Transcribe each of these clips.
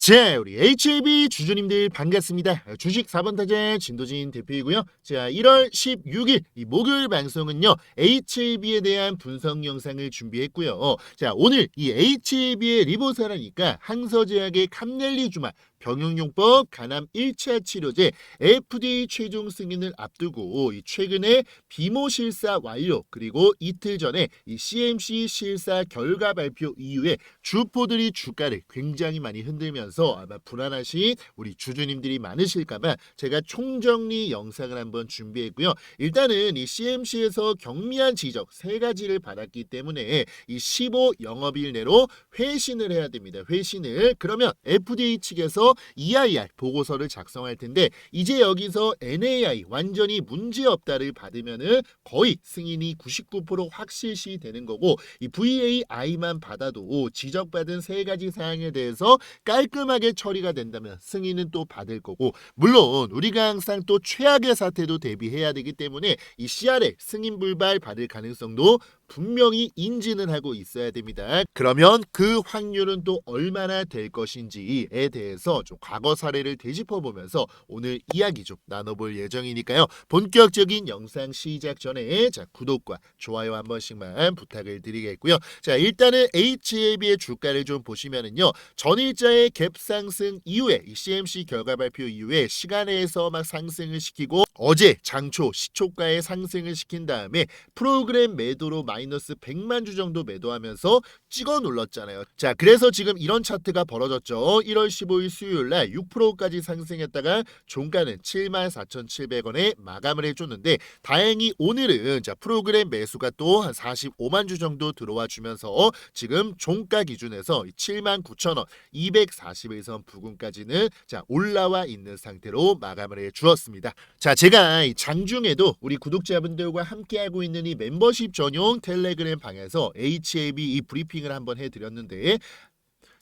자, 우리 HAB 주주님들 반갑습니다. 주식 4번 타자 진도진 대표이고요. 자, 1월 16일 이 목요일 방송은요. HAB에 대한 분석 영상을 준비했고요. 자, 오늘 이 HAB의 리보사라니까 항서제약의 캄넬리 주마 병용용법 간암 1차 치료제 FDA 최종 승인을 앞두고 이 최근에 비모 실사 완료 그리고 이틀 전에 이 CMC 실사 결과 발표 이후에 주포들이 주가를 굉장히 많이 흔들면서 아마 불안하신 우리 주주님들이 많으실까봐 제가 총정리 영상을 한번 준비했고요. 일단은 이 CMC에서 경미한 지적 세 가지를 받았기 때문에 이 15 영업일 내로 회신을 해야 됩니다. 회신을 그러면 FDA 측에서 EIR 보고서를 작성할 텐데 이제 여기서 NAI 완전히 문제 없다를 받으면은 거의 승인이 99% 확실시 되는 거고 이 VAI만 받아도 지적받은 세 가지 사항에 대해서 깔끔하게 처리가 된다면 승인은 또 받을 거고 물론 우리가 항상 또 최악의 사태도 대비해야 되기 때문에 이 CRL 승인 불발 받을 가능성도 분명히 인지는 하고 있어야 됩니다. 그러면 그 확률은 또 얼마나 될 것인지에 대해서 좀 과거 사례를 되짚어 보면서 오늘 이야기 좀 나눠볼 예정이니까요. 본격적인 영상 시작 전에 자 구독과 좋아요 한 번씩만 부탁을 드리겠고요. 자 일단은 HAB의 주가를 좀 보시면은요 전일자의 갭 상승 이후에 이 CMC 결과 발표 이후에 시간에서 막 상승을 시키고 어제 장초 시초가의 상승을 시킨 다음에 프로그램 매도로 마이너스 100만 주 정도 매도하면서 찍어 눌렀잖아요. 자, 그래서 지금 이런 차트가 벌어졌죠. 1월 15일 수요 일날 6%까지 상승했다가 종가는 74,700원에 마감을 해줬는데 다행히 오늘은 자 프로그램 매수가 또 한 45만 주 정도 들어와 주면서 지금 종가 기준에서 79,000원 241선 부근까지는 자 올라와 있는 상태로 마감을 해 주었습니다. 자, 제가 이 장중에도 우리 구독자분들과 함께하고 있는 이 멤버십 전용 텔레그램 방에서 HAB 이 브리핑을 한번 해드렸는데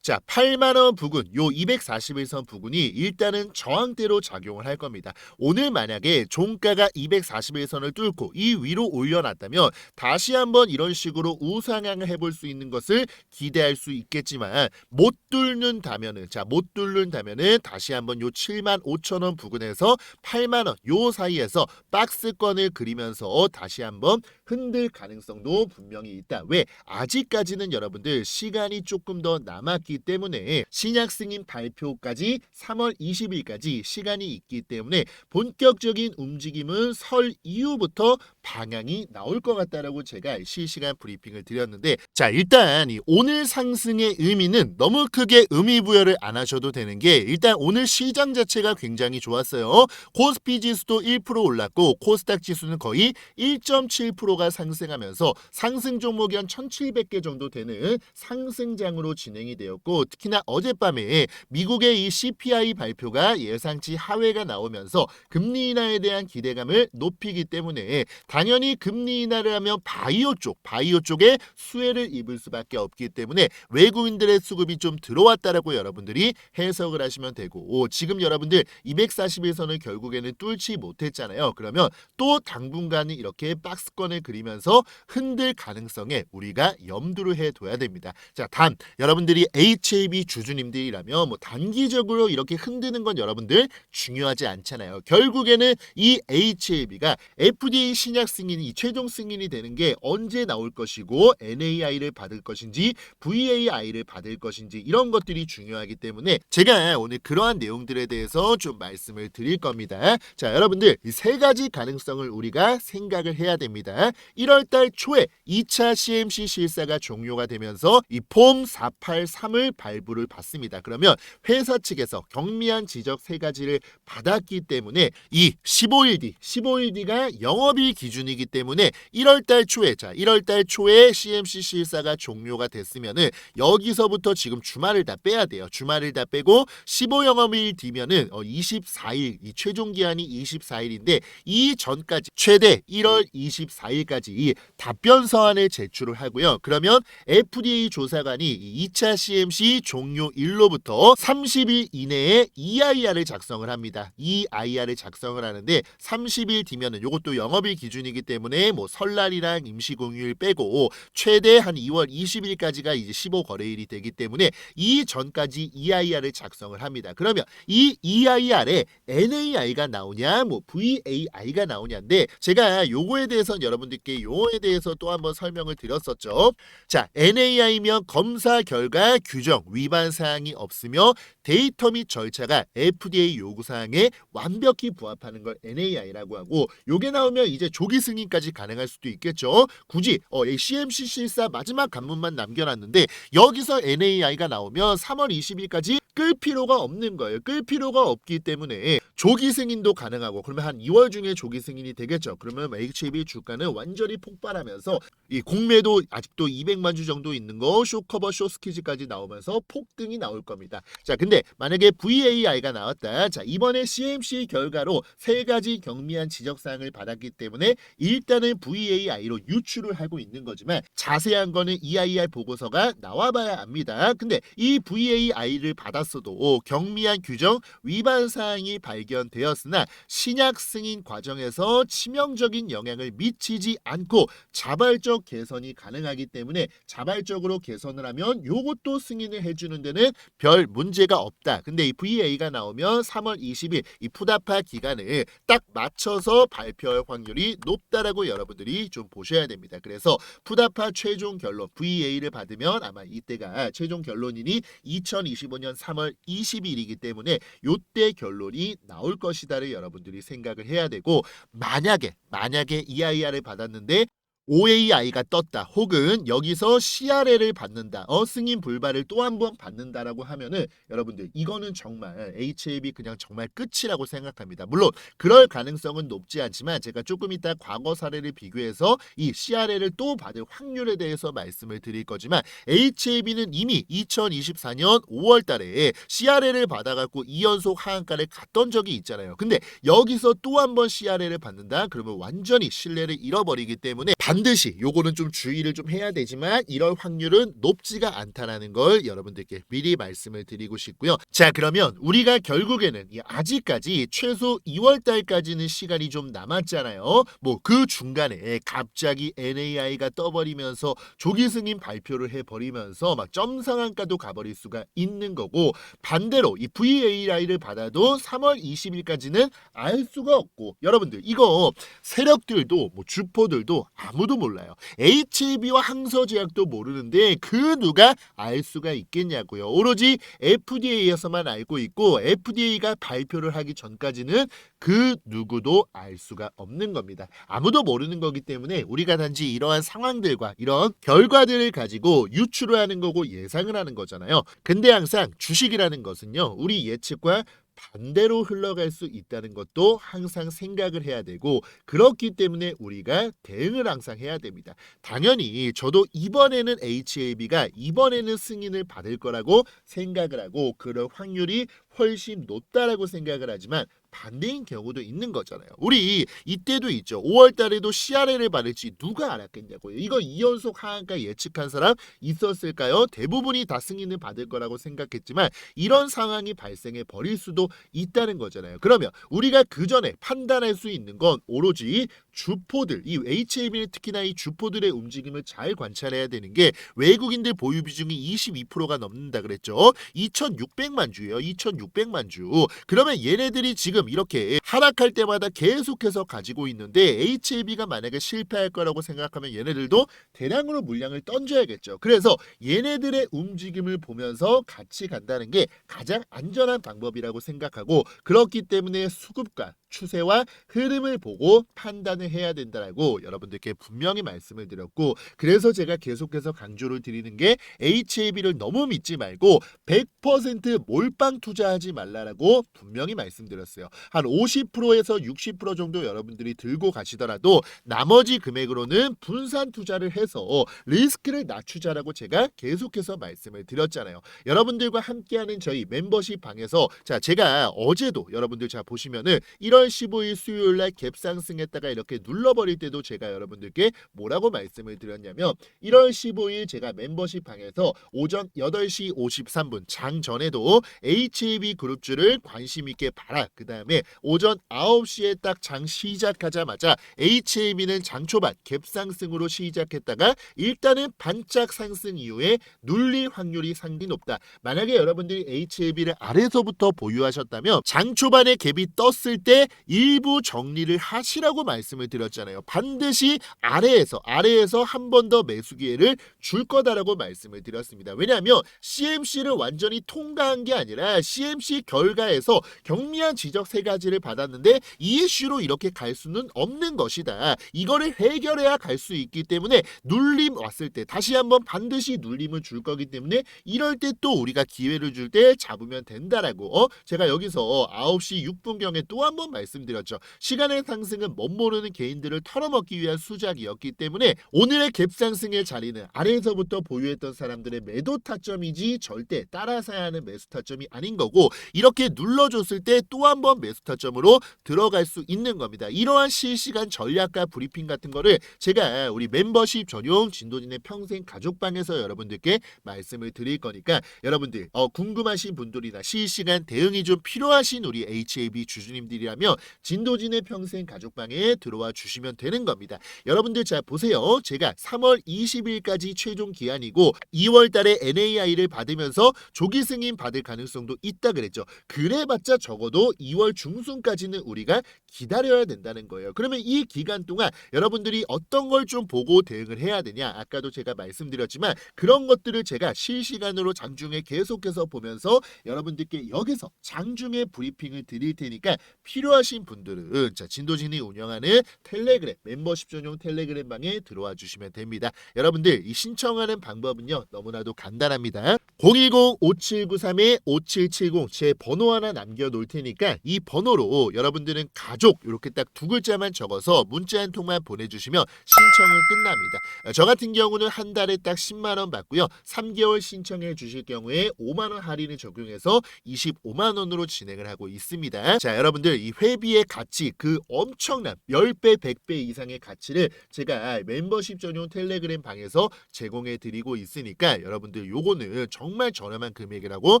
자, 8만 원 부근, 요 241선 부근이 일단은 저항대로 작용을 할 겁니다. 오늘 만약에 종가가 241선을 뚫고 이 위로 올려놨다면 다시 한번 이런 식으로 우상향을 해볼 수 있는 것을 기대할 수 있겠지만 못 뚫는다면은 자, 못 뚫는다면은 다시 한번 요 7만 5천 원 부근에서 8만 원 요 사이에서 박스권을 그리면서 다시 한번 흔들 가능성도 분명히 있다. 왜? 아직까지는 여러분들 시간이 조금 더 남았기 때문에 신약 승인 발표까지 3월 20일까지 시간이 있기 때문에 본격적인 움직임은 설 이후부터 방향이 나올 것 같다라고 제가 실시간 브리핑을 드렸는데 자 일단 이 오늘 상승의 의미는 너무 크게 의미 부여를 안 하셔도 되는 게 일단 오늘 시장 자체가 굉장히 좋았어요. 코스피 지수도 1% 올랐고 코스닥 지수는 거의 1.7%가 상승하면서 상승 종목이 한 1,700개 정도 되는 상승장으로 진행이 되었고 특히나 어젯밤에 미국의 이 CPI 발표가 예상치 하회가 나오면서 금리 인하에 대한 기대감을 높이기 때문에 당연히 금리 인하를 하면 바이오 쪽, 바이오 쪽에 수혜를 입을 수밖에 없기 때문에 외국인들의 수급이 좀 들어왔다라고 여러분들이 해석을 하시면 되고 지금 여러분들 241선을 결국에는 뚫지 못했잖아요. 그러면 또 당분간은 이렇게 박스권을 그리면서 흔들 가능성에 우리가 염두를 해둬야 됩니다. 자, 단 여러분들이 HAB 주주님들이라면 뭐 단기적으로 이렇게 흔드는 건 여러분들 중요하지 않잖아요. 결국에는 이 HAB가 FDA 신약 승인이 최종 승인이 되는 게 언제 나올 것이고 NAI를 받을 것인지 VAI를 받을 것인지 이런 것들이 중요하기 때문에 제가 오늘 그러한 내용들에 대해서 좀 말씀을 드릴 겁니다. 자, 여러분들 이 세 가지 가능성을 우리가 생각을 해야 됩니다. 1월 달 초에 2차 CMC 실사가 종료가 되면서 이 폼 483을 발부를 받습니다. 그러면 회사 측에서 경미한 지적 세 가지를 받았기 때문에 이 15일 뒤, 15일 뒤가 영업일 기준이기 때문에 1월 달 초에 자, 1월 달 초에 CMC 실사가 종료가 됐으면은 여기서부터 지금 주말을 다 빼야 돼요. 주말을 다 빼고 15 영업일 뒤면은 어 24일 이 최종 기한이 24일인데 이 전까지 최대 1월 24일까지 답변 서한을 제출을 하고요. 그러면 FDA 조사관이 이 2차 CMC CMC 종료 일로부터 30일 이내에 EIR을 작성을 합니다. EIR을 작성을 하는데 30일 뒤면은 요것도 영업일 기준이기 때문에 뭐 설날이랑 임시공휴일 빼고 최대 한 2월 20일까지가 이제 15 거래일이 되기 때문에 이 전까지 EIR을 작성을 합니다. 그러면 이 EIR에 NAI가 나오냐, 뭐 VAI가 나오냐인데 제가 요거에 대해서는 여러분들께 요거에 대해서 또 한번 설명을 드렸었죠. 자, NAI면 검사 결과 규정 위반 사항이 없으며 데이터 및 절차가 FDA 요구 사항에 완벽히 부합하는 걸 NAI라고 하고 요게 나오면 이제 조기 승인까지 가능할 수도 있겠죠. 굳이 어, 이 CMC 실사 마지막 간문만 남겨놨는데 여기서 NAI가 나오면 3월 20일까지 끌 필요가 없는 거예요. 끌 필요가 없기 때문에 조기 승인도 가능하고 그러면 한 2월 중에 조기 승인이 되겠죠. 그러면 HAB 주가는 완전히 폭발하면서 이 공매도 아직도 200만 주 정도 있는 거 쇼커버 쇼스키즈까지 나오면서 폭등이 나올 겁니다. 자, 근데 만약에 VAI가 나왔다. 자, 이번에 CMC 결과로 세 가지 경미한 지적 사항을 받았기 때문에 일단은 VAI로 유출을 하고 있는 거지만 자세한 거는 EIR 보고서가 나와봐야 압니다. 근데 이 VAI를 받 았어도 경미한 규정 위반 사항이 발견되었으나 신약 승인 과정에서 치명적인 영향을 미치지 않고 자발적 개선이 가능하기 때문에 자발적으로 개선을 하면 요것도 승인을 해주는 데는 별 문제가 없다. 근데 이 VA가 나오면 3월 20일 이 푸다파 기간을 딱 맞춰서 발표할 확률이 높다라고 여러분들이 좀 보셔야 됩니다. 그래서 푸다파 최종 결론 VA를 받으면 아마 이때가 최종 결론이니 2025년 3월 20일이기 때문에 요때 결론이 나올 것이다를 여러분들이 생각을 해야 되고 만약에 만약에 EIR을 받았는데 OAI가 떴다. 혹은 여기서 CRL을 받는다. 어 승인 불발을 또 한 번 받는다라고 하면은 여러분들 이거는 정말 HAB 그냥 정말 끝이라고 생각합니다. 물론 그럴 가능성은 높지 않지만 제가 조금 이따 과거 사례를 비교해서 이 CRL을 또 받을 확률에 대해서 말씀을 드릴 거지만 HAB는 이미 2024년 5월 달에 CRL을 받아갖고 2연속 하한가를 갔던 적이 있잖아요. 근데 여기서 또 한 번 CRL을 받는다? 그러면 완전히 신뢰를 잃어버리기 때문에 반 드시 요거는 좀 주의를 좀 해야 되지만 이럴 확률은 높지가 않다라는 걸 여러분들께 미리 말씀을 드리고 싶고요. 자 그러면 우리가 결국에는 이 아직까지 최소 2월 달까지는 시간이 좀 남았잖아요. 뭐 그 중간에 갑자기 NAI가 떠버리면서 조기 승인 발표를 해버리면서 막 점상한가도 가버릴 수가 있는 거고 반대로 이 VAI를 받아도 3월 20일까지는 알 수가 없고 여러분들 이거 세력들도 뭐 주포들도 아무 도 몰라요. HAB와 항서제약도 모르는데 그 누가 알 수가 있겠냐고요. 오로지 FDA에서만 알고 있고 FDA가 발표를 하기 전까지는 그 누구도 알 수가 없는 겁니다. 아무도 모르는 거기 때문에 우리가 단지 이러한 상황들과 이런 결과들을 가지고 유추를 하는 거고 예상을 하는 거잖아요. 근데 항상 주식이라는 것은요. 우리 예측과 반대로 흘러갈 수 있다는 것도 항상 생각을 해야 되고 그렇기 때문에 우리가 대응을 항상 해야 됩니다. 당연히 저도 이번에는 HAB가 이번에는 승인을 받을 거라고 생각을 하고 그럴 확률이 훨씬 높다라고 생각을 하지만 반대인 경우도 있는 거잖아요. 우리 이때도 있죠. 5월 달에도 CRL을 받을지 누가 알았겠냐고요. 이거 2연속 하한가 예측한 사람 있었을까요? 대부분이 다 승인을 받을 거라고 생각했지만 이런 상황이 발생해 버릴 수도 있다는 거잖아요. 그러면 우리가 그 전에 판단할 수 있는 건 오로지 주포들, 이 HAB는 특히나 이 주포들의 움직임을 잘 관찰해야 되는 게 외국인들 보유 비중이 22%가 넘는다 그랬죠. 2,600만 주예요. 2,600만 주. 그러면 얘네들이 지금 이렇게 하락할 때마다 계속해서 가지고 있는데 HAB가 만약에 실패할 거라고 생각하면 얘네들도 대량으로 물량을 던져야겠죠. 그래서 얘네들의 움직임을 보면서 같이 간다는 게 가장 안전한 방법이라고 생각하고 그렇기 때문에 수급과 추세와 흐름을 보고 판단을 해야 된다라고 여러분들께 분명히 말씀을 드렸고 그래서 제가 계속해서 강조를 드리는 게 HAB를 너무 믿지 말고 100% 몰빵 투자하지 말라라고 분명히 말씀드렸어요. 한 50%에서 60% 정도 여러분들이 들고 가시더라도 나머지 금액으로는 분산 투자를 해서 리스크를 낮추자라고 제가 계속해서 말씀을 드렸잖아요. 여러분들과 함께하는 저희 멤버십 방에서 자 제가 어제도 여러분들 자 보시면은 1월 15일 수요일 날 갭 상승했다가 이렇게 눌러버릴 때도 제가 여러분들께 뭐라고 말씀을 드렸냐면 1월 15일 제가 멤버십 방에서 오전 8시 53분 장 전에도 HAB 그룹주를 관심 있게 봐라. 그 다음에 오전 9시에 딱 장 시작하자마자 HAB는 장 초반 갭 상승으로 시작했다가 일단은 반짝 상승 이후에 눌릴 확률이 상당히 높다. 만약에 여러분들이 HAB를 아래서부터 보유하셨다면 장 초반에 갭이 떴을 때 일부 정리를 하시라고 말씀을 드렸잖아요. 반드시 아래에서 아래에서 한 번 더 매수 기회를 줄 거다라고 말씀을 드렸습니다. 왜냐하면 CMC를 완전히 통과한 게 아니라 CMC 결과에서 경미한 지적 세 가지를 받았는데 이 이슈로 이렇게 갈 수는 없는 것이다. 이거를 해결해야 갈 수 있기 때문에 눌림 왔을 때 다시 한번 반드시 눌림을 줄 거기 때문에 이럴 때 또 우리가 기회를 줄 때 잡으면 된다라고 어? 제가 여기서 9시 6분경에 또 한번 말씀드렸죠. 시간의 상승은 못 모르는 개인들을 털어먹기 위한 수작이었기 때문에 오늘의 갭상승의 자리는 아래에서부터 보유했던 사람들의 매도 타점이지 절대 따라 사야 하는 매수 타점이 아닌 거고 이렇게 눌러줬을 때 또 한 번 매수 타점으로 들어갈 수 있는 겁니다. 이러한 실시간 전략과 브리핑 같은 거를 제가 우리 멤버십 전용 진도진의 평생 가족방에서 여러분들께 말씀을 드릴 거니까 여러분들 어, 궁금하신 분들이나 실시간 대응이 좀 필요하신 우리 HAB 주주님들이라면 진도진의 평생 가족방에 들어와 주시면 되는 겁니다. 여러분들 자 보세요. 제가 3월 20일까지 최종 기한이고 2월 달에 NAI를 받으면서 조기 승인 받을 가능성도 있다 그랬죠. 그래봤자 적어도 2월 중순까지는 우리가 기다려야 된다는 거예요. 그러면 이 기간 동안 여러분들이 어떤 걸 좀 보고 대응을 해야 되냐? 아까도 제가 말씀드렸지만 그런 것들을 제가 실시간으로 장중에 계속해서 보면서 여러분들께 여기서 장중에 브리핑을 드릴 테니까 필요 하신 분들은 자 진도진이 운영하는 텔레그램 멤버십 전용 텔레그램 방에 들어와 주시면 됩니다. 여러분들 이 신청하는 방법은요 너무나도 간단합니다. 010-5793-5770 제 번호 하나 남겨놓을 테니까 이 번호로 여러분들은 가족 이렇게 딱 두 글자만 적어서 문자 한 통만 보내주시면 신청은 끝납니다. 어, 저 같은 경우는 한 달에 딱 10만 원 받고요. 3개월 신청해 주실 경우에 5만 원 할인을 적용해서 25만 원으로 진행을 하고 있습니다. 자, 여러분들 이 회 비의 가치 그 엄청난 10배, 100배 이상의 가치를 제가 멤버십 전용 텔레그램 방에서 제공해 드리고 있으니까 여러분들 요거는 정말 저렴한 금액이라고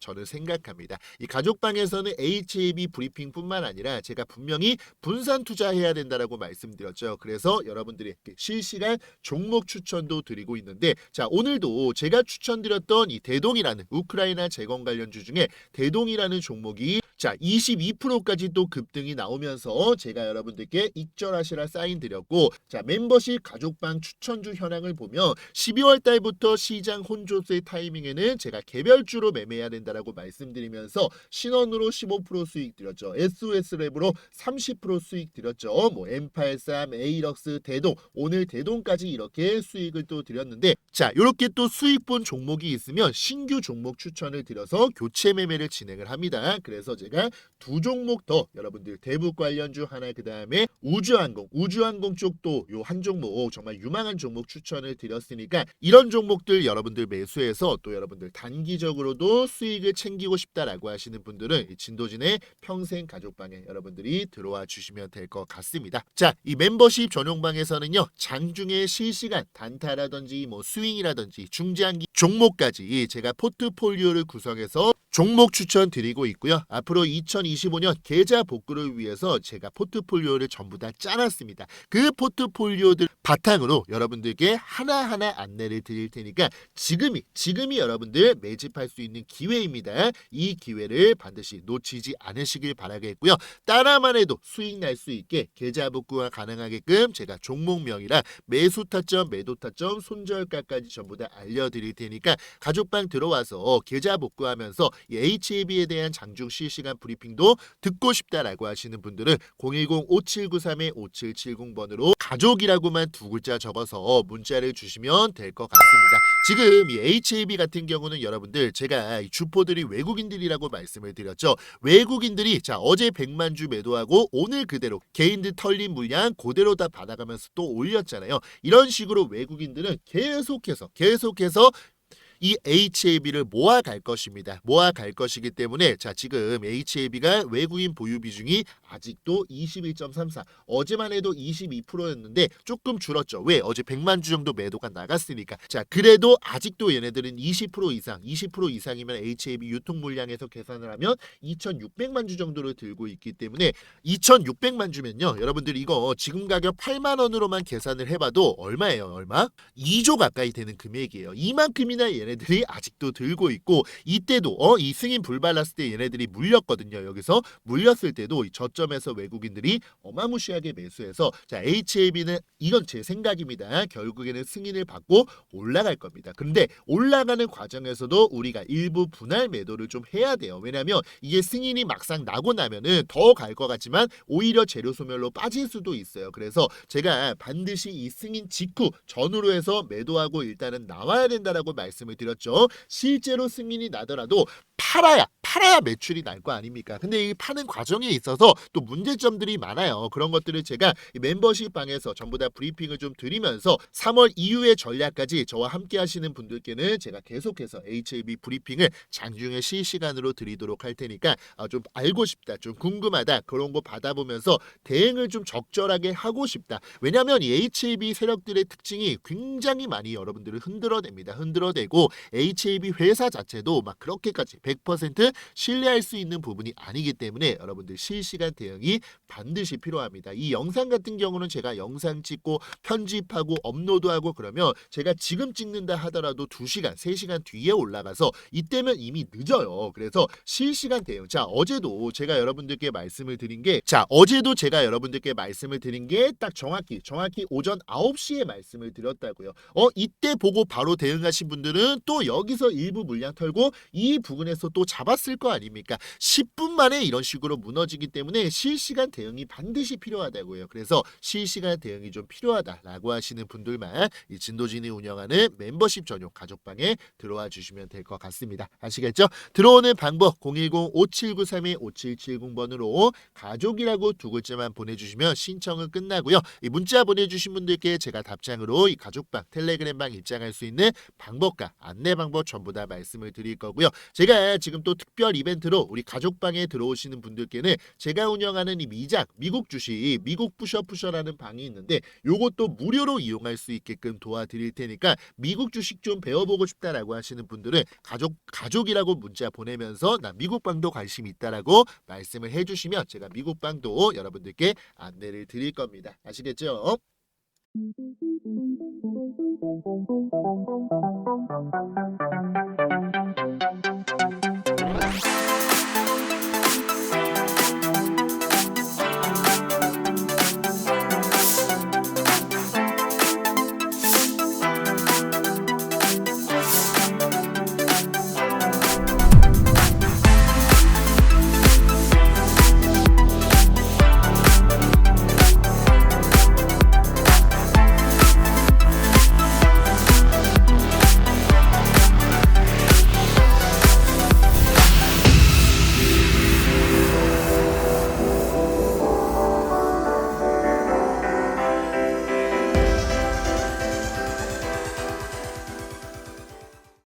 저는 생각합니다. 이 가족방에서는 HAB 브리핑뿐만 아니라 제가 분명히 분산 투자해야 된다라고 말씀드렸죠. 그래서 여러분들이 실시간 종목 추천도 드리고 있는데 자 오늘도 제가 추천드렸던 이 대동이라는 우크라이나 재건 관련주 중에 대동이라는 종목이 자 22%까지 또 급등이 나오면서 제가 여러분들께 익절하시라 사인 드렸고 자 멤버십 가족방 추천주 현황을 보면 12월 달부터 시장 혼조세 타이밍에는 제가 개별주로 매매해야 된다라고 말씀드리면서 신원으로 15% 수익 드렸죠. SOS 랩으로 30% 수익 드렸죠. 뭐 M83, A럭스, 대동 오늘 대동까지 이렇게 수익을 또 드렸는데 자 이렇게 또 수익 본 종목이 있으면 신규 종목 추천을 드려서 교체 매매를 진행을 합니다. 그래서 제가 두 종목 더 여러분들 대북 관련주 하나 그 다음에 우주항공 우주항공 쪽도 요 한 종목 정말 유망한 종목 추천을 드렸으니까 이런 종목들 여러분들 매수해서 또 여러분들 단기적으로도 수익을 챙기고 싶다라고 하시는 분들은 이 진도진의 평생 가족방에 여러분들이 들어와 주시면 될 것 같습니다. 자, 이 멤버십 전용방에서는요 장중에 실시간 단타라든지 뭐 스윙이라든지 중장기 종목까지 제가 포트폴리오를 구성해서 종목 추천 드리고 있고요. 앞으로 2025년 계좌 복구를 위해서 제가 포트폴리오를 전부 다 짜놨습니다. 그 포트폴리오들 바탕으로 여러분들께 하나하나 안내를 드릴 테니까 지금이 지금이 여러분들 매집할 수 있는 기회입니다. 이 기회를 반드시 놓치지 않으시길 바라겠고요. 따라만 해도 수익 날 수 있게 계좌 복구가 가능하게끔 제가 종목명이랑 매수 타점, 매도 타점, 손절가까지 전부 다 알려드릴 테니까 가족방 들어와서 계좌 복구하면서 이 HAB에 대한 장중 실시간 브리핑도 듣고 싶다라고 하시는 분들은 010-5793-5770번으로 가족이라고만 두 글자 적어서 문자를 주시면 될 것 같습니다. 지금 이 HAB 같은 경우는 여러분들 제가 이 주포들이 외국인들이라고 말씀을 드렸죠. 외국인들이 자 어제 100만 주 매도하고 오늘 그대로 개인들 털린 물량 그대로 다 받아가면서 또 올렸잖아요. 이런 식으로 외국인들은 계속해서 계속해서 이 HAB를 모아갈 것입니다. 모아갈 것이기 때문에 자 지금 HAB가 외국인 보유 비중이 아직도 21.34 어제만 해도 22%였는데 조금 줄었죠. 왜? 어제 100만 주 정도 매도가 나갔으니까. 자 그래도 아직도 얘네들은 20% 이상 20% 이상이면 HAB 유통 물량에서 계산을 하면 2,600만 주 정도를 들고 있기 때문에 2,600만 주면요. 여러분들 이거 지금 가격 8만 원으로만 계산을 해 봐도 얼마예요? 얼마? 2조 가까이 되는 금액이에요. 이만큼이나 얘네들이 아직도 들고 있고 이때도 어 이 승인 불발랐을 때 얘네들이 물렸거든요. 여기서 물렸을 때도 이 저점에서 외국인들이 어마무시하게 매수해서 자 HAB는 이건 제 생각입니다. 결국에는 승인을 받고 올라갈 겁니다. 근데 올라가는 과정에서도 우리가 일부 분할 매도를 좀 해야 돼요. 왜냐하면 이게 승인이 막상 나고 나면은 더 갈 것 같지만 오히려 재료 소멸로 빠질 수도 있어요. 그래서 제가 반드시 이 승인 직후 전후로 해서 매도하고 일단은 나와야 된다라고 말씀을 드렸죠. 실제로 승인이 나더라도 팔아야 팔아야 매출이 날 거 아닙니까? 근데 이 파는 과정에 있어서 또 문제점들이 많아요. 그런 것들을 제가 이 멤버십 방에서 전부 다 브리핑을 좀 드리면서 3월 이후의 전략까지 저와 함께 하시는 분들께는 제가 계속해서 HAB 브리핑을 장중에 실시간으로 드리도록 할 테니까 아, 좀 알고 싶다, 좀 궁금하다 그런 거 받아보면서 대응을 좀 적절하게 하고 싶다. 왜냐하면 이 HAB 세력들의 특징이 굉장히 많이 여러분들을 흔들어냅니다. 흔들어대고 HAB 회사 자체도 막 그렇게까지 100% 신뢰할 수 있는 부분이 아니기 때문에 여러분들 실시간 대응이 반드시 필요합니다. 이 영상 같은 경우는 제가 영상 찍고 편집하고 업로드하고 그러면 제가 지금 찍는다 하더라도 2시간, 3시간 뒤에 올라가서 이때면 이미 늦어요. 그래서 실시간 대응. 자, 어제도 제가 여러분들께 말씀을 드린 게 자, 어제도 제가 여러분들께 말씀을 드린 게 딱 정확히 정확히 오전 9시에 말씀을 드렸다고요. 어, 이때 보고 바로 대응하신 분들은 또 여기서 일부 물량 털고 이 부분에서 또 잡았을 거 아닙니까? 10분 만에 이런 식으로 무너지기 때문에 실시간 대응이 반드시 필요하다고요. 그래서 실시간 대응이 좀 필요하다라고 하시는 분들만 이 진도진이 운영하는 멤버십 전용 가족방에 들어와 주시면 될 것 같습니다. 아시겠죠? 들어오는 방법 010-5793-5770번으로 가족이라고 두 글자만 보내주시면 신청은 끝나고요. 이 문자 보내주신 분들께 제가 답장으로 이 가족방 텔레그램방 입장할 수 있는 방법과 안내 방법 전부 다 말씀을 드릴 거고요. 제가 지금 또 특별 이벤트로 우리 가족방에 들어오시는 분들께는 제가 운영하는 이 미작 미국 주식 미국 푸셔푸셔라는 방이 있는데 요것도 무료로 이용할 수 있게끔 도와드릴 테니까 미국 주식 좀 배워보고 싶다라고 하시는 분들은 가족 가족이라고 문자 보내면서 나 미국 방도 관심 있다라고 말씀을 해주시면 제가 미국 방도 여러분들께 안내를 드릴 겁니다. 아시겠죠?